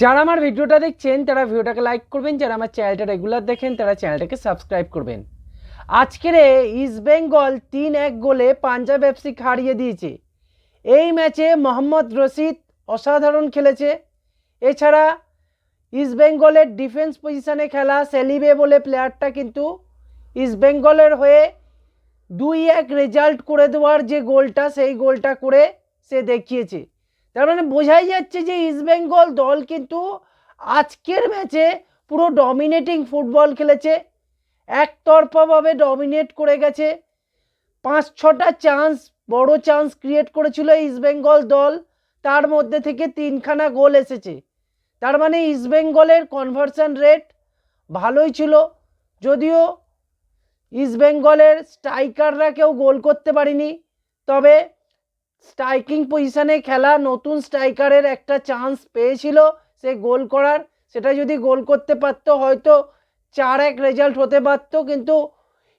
যারা আমার ভিডিওটা দেখছেন, তারা ভিডিওটাকে লাইক করবেন, যারা আমার চ্যানেলটা রেগুলার দেখেন, তারা চ্যানেলটাকে সাবস্ক্রাইব করবেন। আজকের ইস্ট বেঙ্গল তিন এক গোলে পাঞ্জাব এফসি হারিয়ে দিয়েছে। এই ম্যাচে মোহাম্মদ রশিদ অসাধারণ খেলেছে। এছাড়া ইস্ট বেঙ্গলের ডিফেন্স পজিশনে খেলা সেলিবে বলে প্লেয়ারটা কিন্তু ইস্ট বেঙ্গলের হয়ে দুই এক রেজাল্ট করে দেওয়ার যে গোলটা সেই গোলটা করে সে দেখিয়েছে। তার মানে বোঝাই যাচ্ছে যে ইস্টবেঙ্গল দল কিন্তু আজকের ম্যাচে পুরো ডমিনেটিং ফুটবল খেলেছে। একতরফাভাবে ডমিনেট করে গেছে। পাঁচ, ছটা চান্স বড় চান্স ক্রিয়েট করেছিল ইস্টবেঙ্গল দল। তার মধ্যে থেকে তিনখানা গোল এসেছে। তার মানে ইস্টবেঙ্গলের কনভার্সন রেট ভালোই ছিল। যদিও ইস্টবেঙ্গলের স্ট্রাইকাররা কেউ গোল করতে পারেনি। তবে স্ট্রাইকিং পজিশনে খেলা, নতুন স্ট্রাইকারের একটা চান্স পেয়েছিল সে গোল করার। সেটা যদি গোল করতে পারতো, হয়তো চার এক রেজাল্ট হতে পারতো, কিন্তু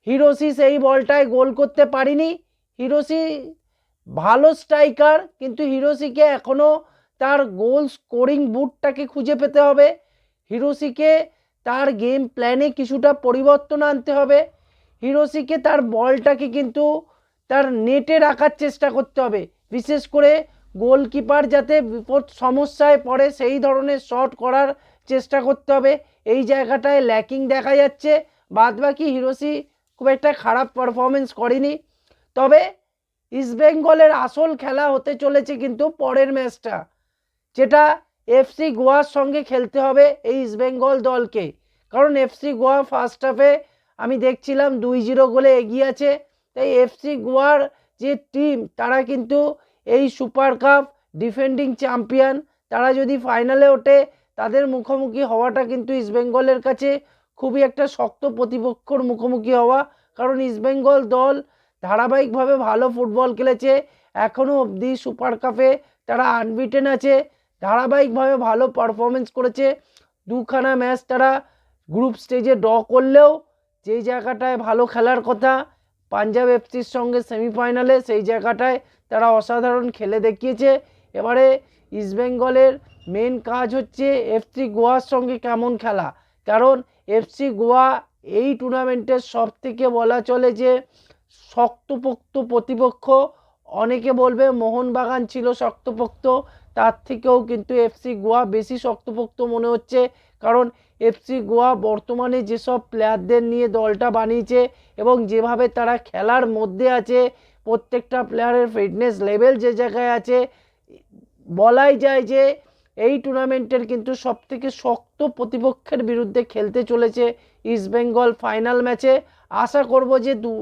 হিরোসি সেই বলটায় গোল করতে পারিনি। হিরোসি ভালো স্ট্রাইকার, কিন্তু হিরোসিকে এখনও তার গোল স্কোরিং বুটটাকে খুঁজে পেতে হবে। হিরোসিকে তার গেম প্ল্যানে কিছুটা পরিবর্তন আনতে হবে। হিরোসিকে তার বলটাকে কিন্তু তার নেটে রাখার চেষ্টা করতে হবে। বিশেষ করে গোলকিপার যাতে বিপদ সমস্যায় পড়ে, সেই ধরনের শট করার চেষ্টা করতে হবে। এই জায়গাটায় ল্যাকিং দেখা যাচ্ছে। বাদবাকি হিরোসি খুব একটা খারাপ পারফরমেন্স করেনি। তবে ইস্টবেঙ্গলের আসল খেলা হতে চলেছে কিন্তু পরের ম্যাচটা, যেটা এফসি গোয়ার সঙ্গে খেলতে হবে এই ইস্টবেঙ্গল দলকে। কারণ এফসি গোয়া ফার্স্ট হাফে আমি দেখছিলাম দুই জিরো গোলে এগিয়ে আছে। তাই এফসি গোয়ার যে টিম তারা কিন্তু এই সুপার কাপ ডিফেন্ডিং চ্যাম্পিয়ন তারা যদি ফাইনালে ওঠে, তাদের মুখোমুখি হওয়াটা কিন্তু ইস্টবেঙ্গলের কাছে খুবই একটা শক্ত প্রতিপক্ষর মুখোমুখি হওয়া। কারণ ইস্টবেঙ্গল দল ধারাবাহিকভাবে ভালো ফুটবল খেলেছে। এখনও অবধি সুপার কাপে তারা আনবিটেন আছে। ধারাবাহিকভাবে ভালো পারফরমেন্স করেছে। দুখানা ম্যাচ তারা গ্রুপ স্টেজে ড্র করলেও, যেই জায়গাটায় ভালো খেলার কথা পাঞ্জাব এফসির সঙ্গে সেমিফাইনালে সেই জায়গাটায় তারা অসাধারণ খেলে দেখিয়েছে। এবারে ইস্টবেঙ্গলের মেন কাজ হচ্ছে এফসি গোয়ার সঙ্গে কেমন খেলা। কারণ এফসি গোয়া এই টুর্নামেন্টের সব থেকে বলা চলে যে শক্তপোক্ত প্রতিপক্ষ। অনেকে বলবে মোহনবাগান ছিল শক্তপোক্ত। তার থেকেও কিন্তু এফসি গোয়া বেশি শক্তপোক্ত মনে হচ্ছে। কারণ এফসি গোয়া বর্তমানে যেসব প্লেয়ারদের নিয়ে দলটা বানিয়েছে এবং যেভাবে তারা খেলার মধ্যে আছে, প্রত্যেকটা প্লেয়ারের ফিটনেস লেভেল যে জায়গায় আছে, বলাই যায় যে এই টুর্নামেন্টের কিন্তু সবথেকে শক্ত প্রতিপক্ষের বিরুদ্ধে খেলতে চলেছে ইস্টবেঙ্গল ফাইনাল ম্যাচে আশা করব যে দু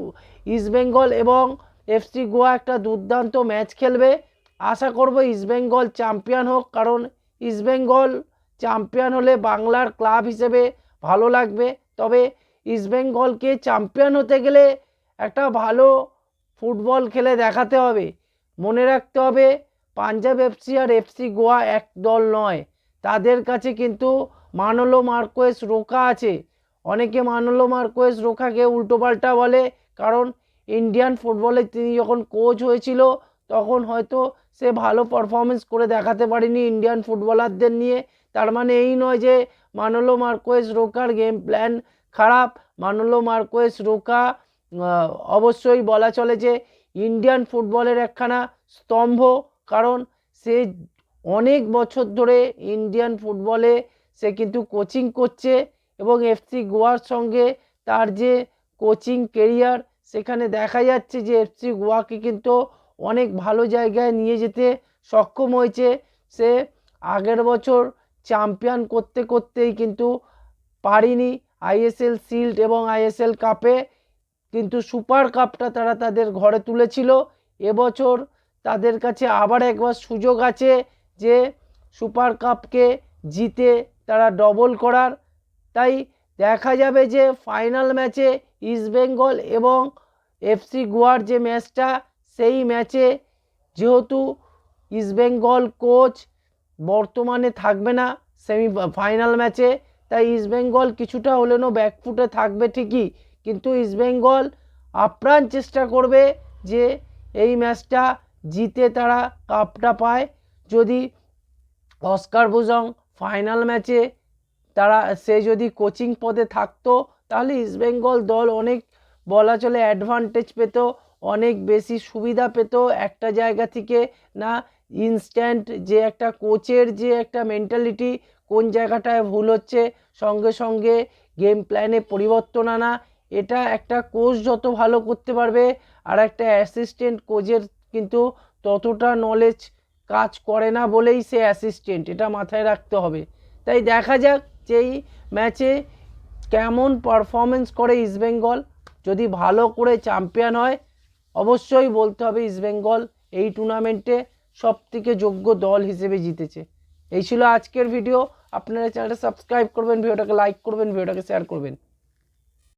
ইস্টবেঙ্গল এবং এফসি গোয়া একটা দুর্দান্ত ম্যাচ খেলবে। আশা করব ইস্টবেঙ্গল চ্যাম্পিয়ন হোক, কারণ ইস্টবেঙ্গল চ্যাম্পিয়ন হলে বাংলার ক্লাব হিসেবে ভালো লাগবে। তবে ইস্টবেঙ্গলকে চ্যাম্পিয়ন হতে গেলে একটা ভালো ফুটবল খেলে দেখাতে হবে। মনে রাখতে হবে, পাঞ্জাব এফসি আর এফসি গোয়া এক দল নয়। তাদের কাছে কিন্তু মানলো মার্কোয়েস রোকা আছে। অনেকে মানলো মার্কোয়েস রোকাকে উল্টোপাল্টা বলে, কারণ ইন্ডিয়ান ফুটবলে তিনি যখন কোচ হয়েছিল তখন হয়তো সে ভালো পারফরমেন্স করে দেখাতে পারেনি ইন্ডিয়ান ফুটবলারদের নিয়ে। তার মানে এই নয় যে মানলো মার্কোয়েস রোকার গেম প্ল্যান খারাপ। মানলো মার্কোয়েস রোকা অবশ্যই বলা চলে যে ইন্ডিয়ান ফুটবলের একখানা স্তম্ভ। কারণ সে অনেক বছর ধরে ইন্ডিয়ান ফুটবলে সে কিন্তু কোচিং করছে এবং এফসি গোয়ার সঙ্গে তার যে কোচিং কেরিয়ার সেখানে দেখা যাচ্ছে যে এফসি গোয়াকে কিন্তু অনেক ভালো জায়গায় নিয়ে যেতে সক্ষম হয়েছে। সে আগের বছর চ্যাম্পিয়ন করতে করতেই কিন্তু পারিনি আইএসএল শিল্ড এবং আইএসএল কাপে কিন্তু সুপার কাপটা তারা তাদের ঘরে তুলেছিল। এবছর তাদের কাছে আবার একবার সুযোগ আছে যে সুপার কাপকে জিতে তারা ডবল করার। তাই দেখা যাবে যে ফাইনাল ম্যাচে ইস্টবেঙ্গল এবং এফসি গোয়ার যে ম্যাচটা সেই ম্যাচে যেহেতু ইস্টবেঙ্গল কোচ বর্তমানে থাকবে না সেমি ফাইনাল ম্যাচে, তাই ইস্টবেঙ্গল কিছুটা হলেও ব্যাকফুটে থাকবে ঠিকই। কিন্তু ইস্টবেঙ্গল আপ্রাণ চেষ্টা করবে যে এই ম্যাচটা জিতে তারা কাপটা পায়। যদি অস্কার বুজং ফাইনাল ম্যাচে তারা, সে যদি কোচিং পদে থাকতো, তাহলে ইস্টবেঙ্গল দল অনেক বলা চলে অ্যাডভান্টেজ পেত। অনেক বেশি সুবিধা পেত একটা জায়গা থেকে, না ইনস্ট্যান্ট যে একটা কোচের যে একটা মেন্টালিটি কোন জায়গাটায় ভুল হচ্ছে, সঙ্গে সঙ্গে গেম প্ল্যানে পরিবর্তন আনা, এটা একটা কোচ যত ভালো করতে পারবে, আর একটা অ্যাসিস্ট্যান্ট কোচের কিন্তু ততটা নলেজ কাজ করে না বলেই সে অ্যাসিস্ট্যান্ট এটা মাথায় রাখতে হবে। তাই দেখা যাক যেই ম্যাচে কেমন পারফরমেন্স করে ইস্টবেঙ্গল যদি ভালো করে চ্যাম্পিয়ন হয় অবশ্যই বলতে হবে ইস্টবেঙ্গল এই টুর্নামেন্টে সব থেকে যোগ্য দল হিসেবে জিতেছে। এই ছিল আজকের ভিডিও আপনারা চ্যানেলটা সাবস্ক্রাইব করবেন ভিডিওটাকে লাইক করবেন ভিডিওটাকে শেয়ার করবেন।